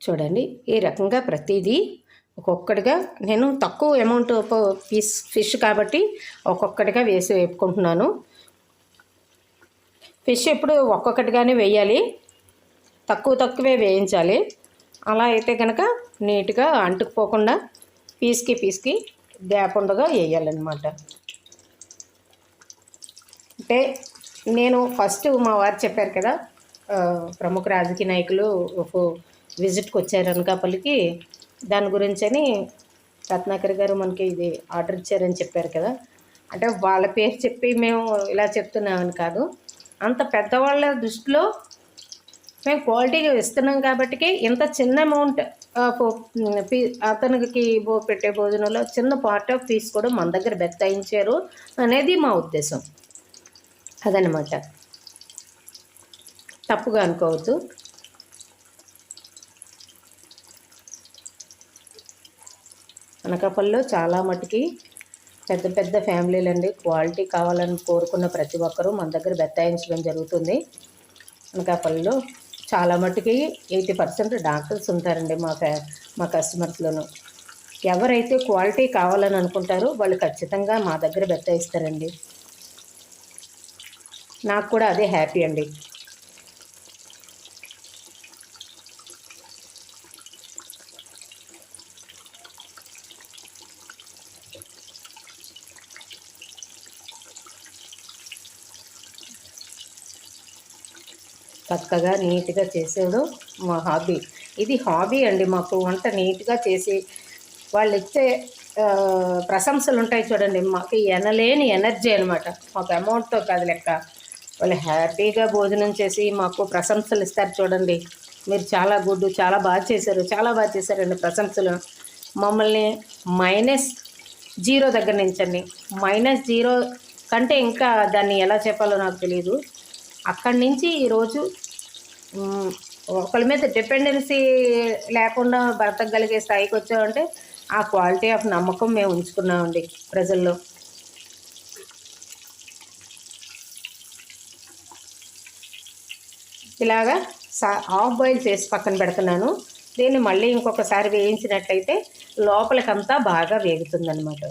చూడండి ఈ రకంగా ప్రతిదీ ఒక్కొక్కటిగా నేను తక్కువ అమౌంట్ పీస్ ఫిష్ కాబట్టి ఒక్కొక్కటిగా వేసి వేపుకుంటున్నాను. ఫిష్ ఎప్పుడు ఒక్కొక్కటిగానే వేయాలి తక్కువ తక్కువే వేయించాలి. అలా అయితే కనుక నీట్గా అంటుకుపోకుండా పీస్కి పీస్కి గ్యాప్ ఉండగా వేయాలన్నమాట. అంటే నేను ఫస్ట్ మా వారు చెప్పారు కదా ప్రముఖ రాజకీయ నాయకులు ఒక విజిట్కి వచ్చారు అనకాపల్లికి. దాని గురించి అని రత్నాకర్ గారు మనకి ఇది ఆర్డర్ ఇచ్చారని చెప్పారు కదా. అంటే వాళ్ళ పేరు చెప్పి మేము ఇలా చెప్తున్నామని కాదు. అంత పెద్దవాళ్ళ దృష్టిలో మేము క్వాలిటీగా ఇస్తున్నాం కాబట్టి ఇంత చిన్న అమౌంట్ అతనికి బో పెట్టే భోజనంలో చిన్న పార్ట్ ఆఫ్ ఫీస్ కూడా మన దగ్గర బెత్తాయించారు అనేది మా ఉద్దేశం. అదనమాట తప్పుగా అనుకోవద్దు. అనకాపల్లిలో చాలా మటుకి పెద్ద పెద్ద ఫ్యామిలీలు అండి క్వాలిటీ కావాలని కోరుకున్న ప్రతి ఒక్కరూ మన దగ్గర బెత్తాయించడం జరుగుతుంది. అనకాపల్లిలో చాలా మటుకి ఎయిటీ పర్సెంట్ డాక్టర్స్ ఉంటారండి మా ఫ్యా మా కస్టమర్స్లోనూ. ఎవరైతే క్వాలిటీ కావాలని అనుకుంటారో వాళ్ళు ఖచ్చితంగా మా దగ్గర బెత్తాయిస్తారండి. నాకు కూడా అదే హ్యాపీ అండి. చక్కగా నీట్గా చేసేయడం మా హాబీ. ఇది హాబీ అండి మాకు వంట నీట్గా చేసి వాళ్ళు ఇచ్చే ప్రశంసలు ఉంటాయి చూడండి. మాకు ఎనలేని ఎనర్జీ అనమాట మాకు అమౌంట్తో కాదు లెక్క. వాళ్ళు హ్యాపీగా భోజనం చేసి మాకు ప్రశంసలు ఇస్తారు చూడండి. మీరు చాలా గుడ్ చాలా బాగా చేశారు చాలా బాగా చేశారండి ప్రశంసలు. మమ్మల్ని మైనస్ జీరో దగ్గర నుంచండి. మైనస్ జీరో కంటే ఇంకా దాన్ని ఎలా చెప్పాలో నాకు తెలియదు అక్కడి నుంచి ఈరోజు ఒకరి మీద డిపెండెన్సీ లేకుండా బ్రతకగలిగే స్థాయికి వచ్చామంటే ఆ క్వాలిటీ ఆఫ్ నమ్మకం మేము ఉంచుకున్నామండి ప్రజల్లో. ఇలాగా సా హాఫ్ బాయిల్ చేసి పక్కన పెడుతున్నాను. దీన్ని మళ్ళీ ఇంకొకసారి వేయించినట్లయితే లోపలికంతా బాగా వేగుతుందన్నమాట.